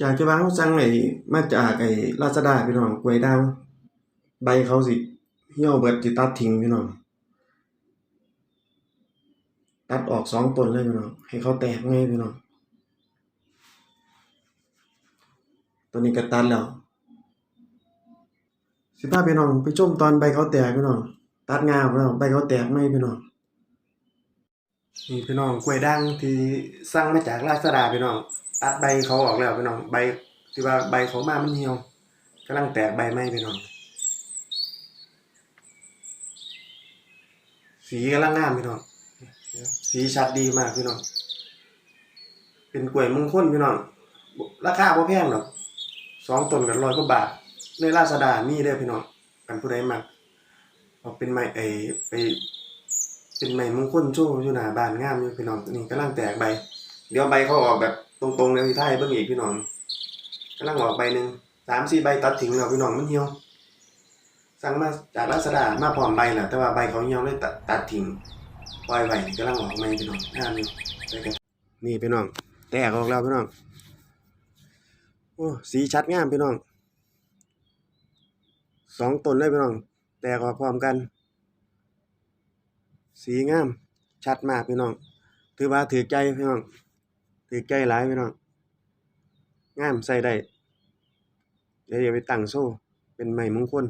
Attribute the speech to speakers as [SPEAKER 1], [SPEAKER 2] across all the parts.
[SPEAKER 1] จากที่ว่าเราสั่งไอ้มาจากไอ้ Lazada พี่น้องกล้วยดางใบเขาสิเหี่ยวเบิดสิตัดทิ้งพี่น้องตัดออกสองต้นเลยพี่น้องให้เขาแตกไงพี่น้องตัวนี้ก็ตัดแล้วสิพาพี่น้องไปชมตอนใบเขาแตกพี่น้องตัดงาแล้วใบเขาแตกไหมพี่น้องนี่พี่น้องกล้วยด่างที่สั่งมาจาก Lazada พี่น้อง ตัดใบเขาออกแล้วพี่น้องใบที่ว่าใบเขามามันเหี่ยวกำลังแตกใบไหมพี่น้องสีกำลังงามพี่น้องสีชัดดีมากพี่น้องเป็นกล้วยมงคลพี่น้องราคาบ่แพงหรอกสองต้นกันร้อยกว่าบาท ในลาซาด้ามีเด้พี่น้องกันผู้ใดมักเอาเป็นไม้ไอ้ไปเป็นไม้มงคลโชว์อยู่หน้าบ้านงามอยู่พี่น้องนี่กำลังแตกใบ เดี๋ยวใบเขาออกแบบ ตรงๆเลยที่ไทยเบิ่งอีกพี่น้องกำลังออกใบหนึ่งสามสี่ใบตัดทิ้งแล้วพี่น้องมันเหี่ยว สั่งมาจากลาซาด้ามาพร้อมใบแหละแต่ว่าใบเขาเหี่ยวเลยตัดตัดทิ้งปล่อยไว้กำลังออกใหม่พี่น้องงามอยู่ไปกันนี่พี่น้อง แตกออกแล้วพี่น้องโอ้สีชัดงามพี่น้องสองต้นเลยพี่น้อง แตกออกพร้อมกัน สีงาม ชัดมากพี่น้อง ถือว่าถือใจพี่น้อง ถือใจหลายพี่น้องงามใส่ได้เดี๋ยวไปตั้งโซ่ เป็นไม้มงคล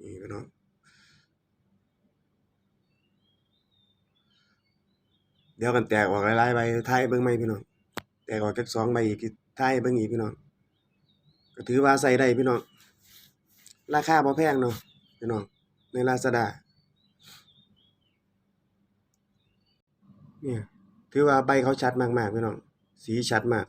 [SPEAKER 1] นี่พี่น้องเดี๋ยวกันแตกออกหลายๆใบท้ายเบิ่งใหม่พี่น้องแตกออกจักสองใบอีกท้ายเบิ่งอีกพี่น้องก็ถือว่าใส่ได้พี่น้องราคาบ่แพงเนาะพี่น้องใน Lazada เนี่ย ถือว่าใบเขาชัดมากๆพี่น้อง สีชัดมาก